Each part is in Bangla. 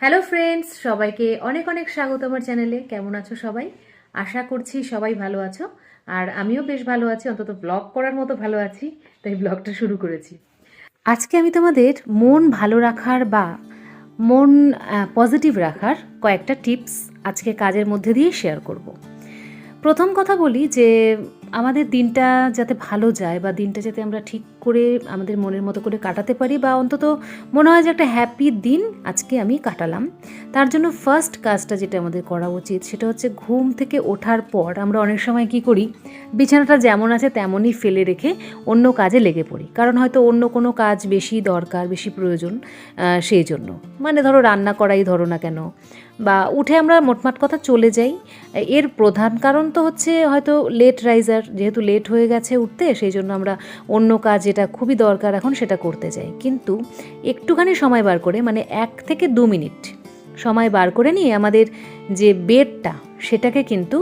হ্যালো ফ্রেন্ডস সবাইকে অনেক অনেক স্বাগত আমার চ্যানেলে। কেমন আছো সবাই? আশা করছি সবাই ভালো আছো। আর আমিও বেশ ভালো আছি। অন্তত ব্লগ করার মতো ভালো আছি, তাই ব্লগটা শুরু করেছি। আজকে আমি তোমাদের মন ভালো রাখার বা মন পজিটিভ রাখার কয়েকটা টিপস আজকে কাজের মধ্যে দিয়ে শেয়ার করব। প্রথম কথা বলি যে আমাদের দিনটা যাতে ভালো যায় বা দিনটা যাতে আমরা ঠিক করে আমাদের মনের মতো করে কাটাতে পারি বা অন্তত মনে হয় যে একটা হ্যাপি দিন আজকে আমি কাটালাম। তার জন্য ফার্স্ট কাজটা যেটা আমাদের করা উচিত সেটা হচ্ছে ঘুম থেকে ওঠার পর আমরা অনেক সময় কি করি, বিছানাটা যেমন আছে তেমনই ফেলে রেখে অন্য কাজে লেগে পড়ি। কারণ হয়তো অন্য কোনো কাজ বেশি দরকার, বেশি প্রয়োজন সেই জন্য। মানে ধরো রান্না করাই ধরো না কেন। বা উঠে আমরা মোটমাট কথা চলে যাই। এর প্রধান কারণ তো হচ্ছে হয়তো লেট রাইজার যেহেতু লেট হয়ে গেছে উঠতে, সেই জন্য আমরা অন্য কাজ যেটা খুবই দরকার এখন সেটা করতে যাই কিন্তু একটুখানি সময় বার করে মানে এক থেকে দু মিনিট সময় বার করে নিয়ে আমাদের যে বেডটা সেটাকে কিন্তু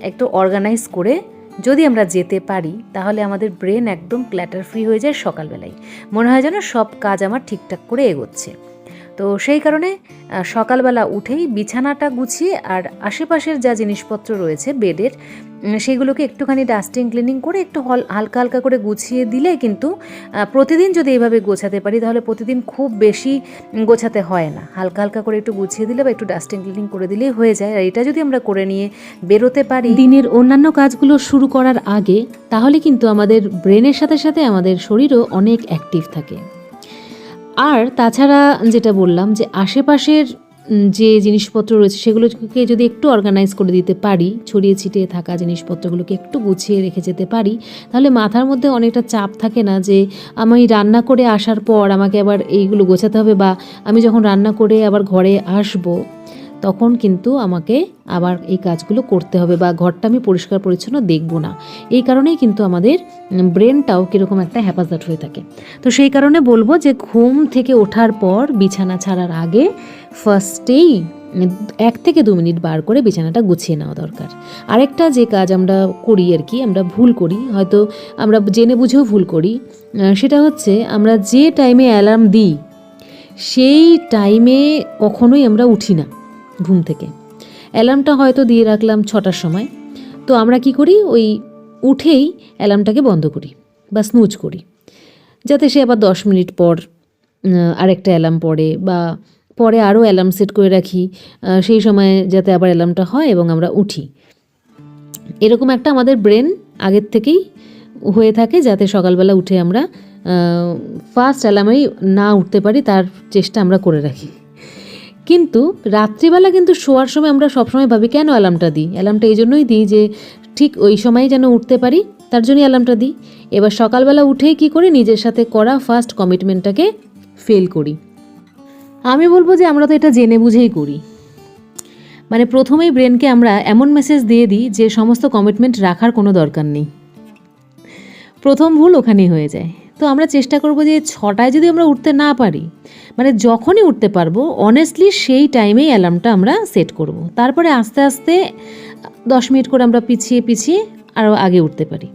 একটু অর্গানাইজ করে যদি আমরা যেতে পারি, তাহলে আমাদের ব্রেন একদম ক্ল্যাটার ফ্রি হয়ে যায় সকালবেলায়। মনে হয় যেন সব কাজ আমার ঠিকঠাক করে এগোচ্ছে। তো সেই কারণে সকালবেলা উঠেই বিছানাটা গুছিয়ে আর আশেপাশের যা জিনিসপত্র রয়েছে, বেডের সেগুলোকে একটুখানি ডাস্টিং, ক্লিনিং করে একটু হল- হালকা হালকা করে গুছিয়ে দিলে কিন্তু প্রতিদিন যদি এইভাবে গোছাতে পারি, তাহলে প্রতিদিন খুব বেশি গোছাতে হয় না। হালকা হালকা করে একটু গুছিয়ে দিলে বা একটু ডাস্টিং, ক্লিনিং করে দিলেই হয়ে যায়। আর এটা যদি আমরা করে নিয়ে বেরোতে পারি দিনের অন্যান্য কাজগুলো শুরু করার আগে, তাহলে কিন্তু আমাদের ব্রেনের সাথে সাথে আমাদের শরীরও অনেক অ্যাক্টিভ থাকে। আর তাছাড়া যেটা বললাম যে আশেপাশের যে জিনিসপত্র রয়েছে সেগুলোকে যদি একটু অর্গানাইজ করে দিতে পারি, ছড়িয়ে ছিটিয়ে থাকা জিনিসপত্রগুলোকে একটু গুছিয়ে রেখে যেতে পারি, তাহলে মাথার মধ্যে অনেকটা চাপ থাকে না যে আমি রান্না করে আসার পর আমাকে আবার এইগুলো গোছাতে হবে বা আমি যখন রান্না করে আবার ঘরে আসব তখন কিন্তু আমাকে আবার এই কাজগুলো করতে হবে বা ঘরটা আমি পরিষ্কার পরিচ্ছন্ন দেখব না। এই কারণেই কিন্তু আমাদের ব্রেনটাও কীরকম একটা হ্যাপাজাট হয়ে থাকে। তো সেই কারণে বলব যে ঘুম থেকে ওঠার পর বিছানা ছাড়ার আগে ফার্স্টেই এক থেকে দু মিনিট বার করে বিছানাটা গুছিয়ে নেওয়া দরকার। আরেকটা যে কাজ আমরা করি আর কি, আমরা ভুল করি, হয়তো আমরা জেনে বুঝেও ভুল করি সেটা হচ্ছে আমরা যে টাইমে অ্যালার্ম দিই, সেই টাইমে কখনোই আমরা উঠি না। ঘুম থেকে। অ্যালার্মটা হয়তো দিয়ে রাখলাম ছটার সময়। তো আমরা কি করি? ওই উঠেই অ্যালার্মটাকে বন্ধ করি বা স্নুজ করি। যাতে সে আবার দশ মিনিট পর আরেকটা অ্যালার্ম পড়ে বা পরে আরও অ্যালার্ম সেট করে রাখি সেই সময় যাতে আবার অ্যালার্মটা হয় এবং আমরা উঠি। এরকম একটা আমাদের ব্রেন আগের থেকেই হয়ে থাকে যাতে সকালবেলা উঠে আমরা ফার্স্ট অ্যালার্মেই না উঠতে পারি, তার চেষ্টা আমরা করে রাখি। কিন্তু রাত্রিবেলা কিন্তু শোয়ার সময় আমরা সবসময় ভাবি, কেন অ্যালার্মটা দিই? অ্যালার্মটা এই জন্যই দিই যে, ঠিক ওই সময় যেন উঠতে পারি, তার জন্যই অ্যালার্মটা দিই। এবার সকালবেলা উঠেই কি করি? নিজের সাথে করা ফার্স্ট কমিটমেন্টটাকে ফেল করি। আমি বলব যে, আমরা তো এটা জেনে বুঝেই করি। মানে প্রথমেই ব্রেনকে আমরা এমন মেসেজ দিয়ে দিই যে, সমস্ত কমিটমেন্ট রাখার কোনো দরকার নেই। প্রথম ভুল ওখানেই হয়ে যায়। তো আমরা চেষ্টা করব যে ছটায় যদি আমরা উঠতে না পারি মানে যখনই উঠতে পারব অনেস্টলি সেই টাইমেই অ্যালার্মটা আমরা সেট করব। তারপরে আস্তে আস্তে দশ মিনিট করে আমরা পিছিয়ে পিছিয়ে আরও আগে উঠতে পারি।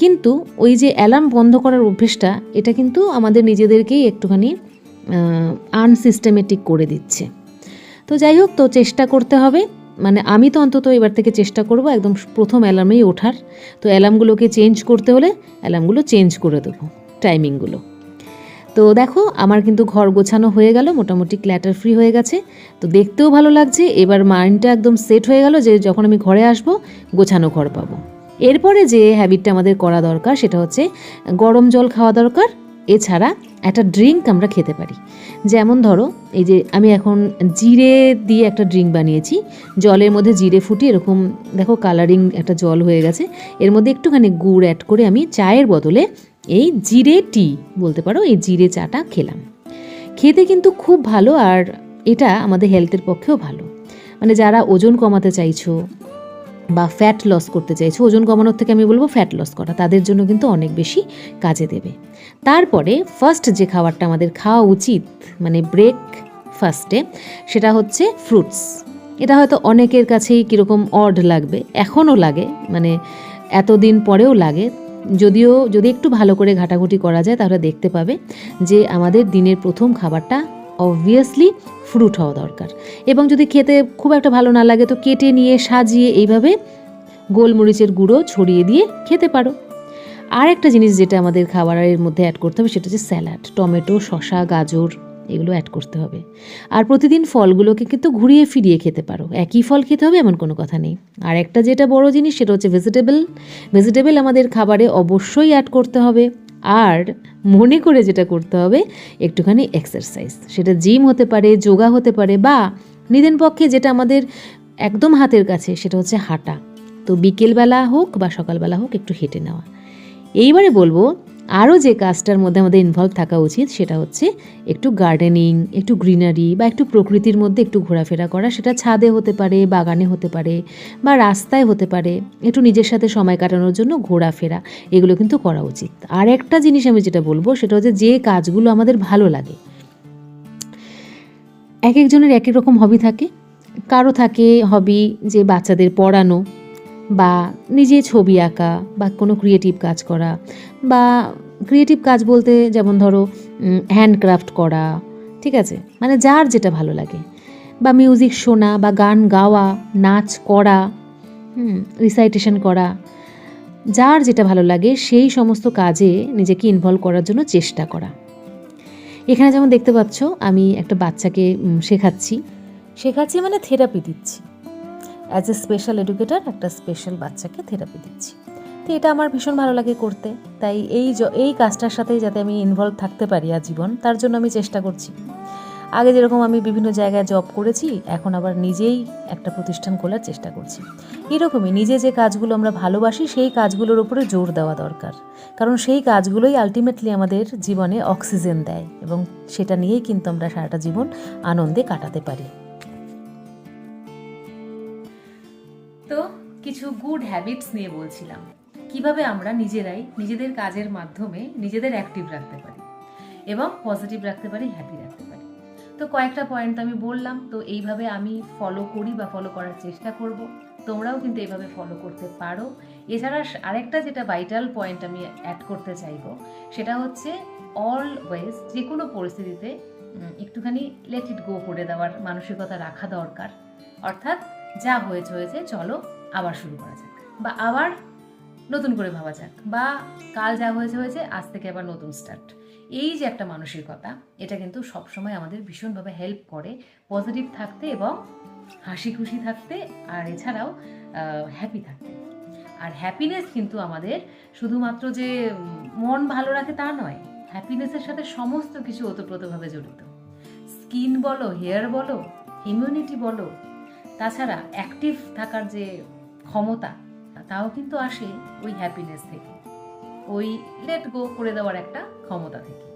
কিন্তু ওই যে অ্যালার্ম বন্ধ করার অভ্যেসটা, এটা কিন্তু আমাদের নিজেদেরকেই একটুখানি আনসিস্টেমেটিক করে দিচ্ছে। তো যাই হোক, তো চেষ্টা করতে হবে। মানে আমি তো অন্তত এবার থেকে চেষ্টা করব একদম প্রথম অ্যালার্মেই ওঠার। তো অ্যালার্মগুলোকে চেঞ্জ করতে হলে অ্যালার্মগুলো চেঞ্জ করে দেবো। টাইমিংগুলো তো দেখো, আমার কিন্তু ঘর গোছানো হয়ে গেল, মোটামুটি ক্ল্যাটার ফ্রি হয়ে গেছে। তো দেখতেও ভালো লাগছে, এবার মাইন্ডটা একদম সেট হয়ে গেল যে যখন আমি ঘরে আসব, গোছানো ঘর পাবো। এরপরে যে হ্যাবিটটা আমাদের করা দরকার, সেটা হচ্ছে গরম জল খাওয়া দরকার। এছাড়া একটা ড্রিঙ্ক আমরা খেতে পারি। যেমন ধরো, এই যে আমি এখন জিরে দিয়ে একটা ড্রিঙ্ক বানিয়েছি, জলের মধ্যে জিরে ফুটিয়ে এরকম, দেখো কালারিং একটা জল হয়ে গেছে। এর মধ্যে একটুখানি গুড় অ্যাড করে আমি চায়ের বদলে এই জিরে টি, বলতে পারো, এই জিরে চাটা খেলাম। খেতে কিন্তু খুব ভালো আর এটা আমাদের হেলথের পক্ষেও ভালো। মানে যারা ওজন কমাতে চাইছো বা ফ্যাট লস করতে চাইছো, ওজন কমানোর থেকে আমি বলব ফ্যাট লস করা, তাদের জন্য কিন্তু অনেক বেশি কাজে দেবে। তারপরে ফার্স্ট যে খাবারটা আমাদের খাওয়া উচিত মানে ব্রেক ফার্স্টে সেটা হচ্ছে ফ্রুটস এটা হয়তো অনেকের কাছেই কীরকম অড লাগবে, এখনও লাগে মানে এতদিন পরেও লাগে যদিও, যদি একটু ভালো করে ঘাটাঘুটি করা যায়, তাহলে দেখতে পাবে যে আমাদের দিনের প্রথম খাবারটা অবভিয়াসলি ফ্রুট হওয়া দরকার। এবং যদি খেতে খুব একটা ভালো না লাগে, তো কেটে নিয়ে সাজিয়ে এইভাবে গোলমরিচের গুঁড়ো ছড়িয়ে দিয়ে খেতে পারো। আর একটা জিনিস যেটা আমাদের খাবারের মধ্যে অ্যাড করতে হবে, সেটা হচ্ছে স্যালাড টমেটো, শসা, গাজর। এগুলো অ্যাড করতে হবে। আর প্রতিদিন ফলগুলোকে কিন্তু ঘুরিয়ে ফিরিয়ে খেতে পারো। একই ফল খেতে হবে, এমন কোনো কথা নেই। আর একটা যেটা বড় জিনিস, সেটা হচ্ছে ভেজিটেবল ভেজিটেবল আমাদের খাবারে অবশ্যই অ্যাড করতে হবে। আর মনে করে যেটা করতে হবে, একটুখানি এক্সারসাইজ সেটা জিম হতে পারে, যোগা হতে পারে, বা নিদেন পক্ষে যেটা আমাদের একদম হাতের কাছে, সেটা হচ্ছে হাঁটা। তো বিকেলবেলা হোক বা সকালবেলা হোক, একটু হেঁটে নেওয়া। এইবারে বলব আরও যে কাজটার মধ্যে আমাদের ইনভলভ থাকা উচিত সেটা হচ্ছে একটু গার্ডেনিং একটু গ্রিনারি বা একটু প্রকৃতির মধ্যে একটু ঘোরাফেরা করা। সেটা ছাদে হতে পারে, বাগানে হতে পারে বা রাস্তায় হতে পারে। একটু নিজের সাথে সময় কাটানোর জন্য ঘোরাফেরা, এগুলো কিন্তু করা উচিত। আর একটা জিনিস আমি যেটা বলব সেটা হচ্ছে যে কাজগুলো আমাদের ভালো লাগে। এক একজনের এক এক রকম হবি থাকে। কারও থাকে হবি যে বাচ্চাদের পড়ানো বা নিজে ছবি আঁকা বা কোনো ক্রিয়েটিভ কাজ করা বা ক্রিয়েটিভ কাজ বলতে যেমন ধরো হ্যান্ডক্রাফট করা, ঠিক আছে? মানে যার যেটা ভালো লাগে। বা মিউজিক শোনা বা গান গাওয়া, নাচ করা রিসাইটেশন করা, যার যেটা ভালো লাগে সেই সমস্ত কাজে নিজেকে ইনভলভ করার জন্য চেষ্টা করা। এখানে যেমন দেখতে পাচ্ছ, আমি একটা বাচ্চাকে শেখাচ্ছি। শেখাচ্ছি মানে থেরাপি দিচ্ছি। অ্যাজ এ স্পেশাল এডুকেটর একটা স্পেশাল বাচ্চাকে থেরাপি দিচ্ছি। তো এটা আমার ভীষণ ভালো লাগে করতে। তাই এই এই কাজটার সাথেই যাতে আমি ইনভলভ থাকতে পারি আজীবন, তার জন্য আমি চেষ্টা করছি। আগে যেরকম আমি বিভিন্ন জায়গায় জব করেছি, এখন আবার নিজেই একটা প্রতিষ্ঠান খোলার চেষ্টা করছি। এরকমই নিজে যে কাজগুলো আমরা ভালোবাসি, সেই কাজগুলোর উপরে জোর দেওয়া দরকার। কারণ সেই কাজগুলোই আলটিমেটলি আমাদের জীবনে অক্সিজেন দেয় এবং সেটা নিয়েই কিন্তু আমরা সারাটা জীবন আনন্দে কাটাতে পারি। কিছু গুড হ্যাবিটস নিয়ে বলছিলাম। কীভাবে আমরা নিজেরাই নিজেদের কাজের মাধ্যমে নিজেদের অ্যাক্টিভ রাখতে পারি এবং পজিটিভ রাখতে পারি হ্যাপি রাখতে পারি। তো কয়েকটা পয়েন্ট আমি বললাম, তো এইভাবে আমি ফলো করি বা ফলো করার চেষ্টা করব। তোমরাও কিন্তু এইভাবে ফলো করতে পারো। এছাড়া আরেকটা যেটা ভাইটাল পয়েন্ট আমি অ্যাড করতে চাইব, সেটা হচ্ছে অলওয়েজ যে কোনো পরিস্থিতিতে একটুখানি লেট ইট গো করে দেওয়ার, মানসিকতা রাখা দরকার। অর্থাৎ যা হয়েছে হয়েছে, চলো আবার শুরু করা যাক। বা আবার নতুন করে ভাবা যাক। বা কাল যা হয়েছে হয়েছে, আজ থেকে আবার নতুন স্টার্ট এই যে একটা মানসিকতা, এটা কিন্তু সবসময় আমাদের ভীষণভাবে হেল্প করে পজিটিভ থাকতে এবং হাসি খুশি থাকতে আর এছাড়াও হ্যাপি থাকতে। আর হ্যাপিনেস কিন্তু আমাদের শুধুমাত্র যে মন ভালো রাখে তা নয় হ্যাপিনেসের সাথে সমস্ত কিছু ওতপ্রোতভাবে জড়িত। স্কিন বলো হেয়ার বলো ইমিউনিটি বলো, তাছাড়া অ্যাক্টিভ থাকার যে ক্ষমতা, তাও কিন্তু আসে ওই হ্যাপিনেস থেকে। ওই লেট গো করে দেওয়ার একটা ক্ষমতা থেকে।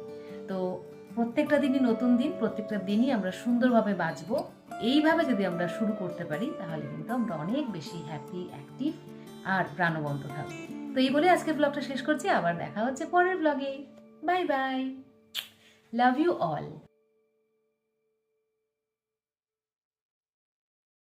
তো প্রত্যেকটা দিনই নতুন দিন, প্রত্যেকটা দিনই আমরা সুন্দরভাবে বাঁচবো। এইভাবে যদি আমরা শুরু করতে পারি, তাহলে কিন্তু আমরা অনেক বেশি হ্যাপি অ্যাক্টিভ আর প্রাণবন্ত থাকব। তো এই বলে আজকের ব্লগটা শেষ করছি। আবার দেখা হচ্ছে পরের ব্লগে bye bye love you all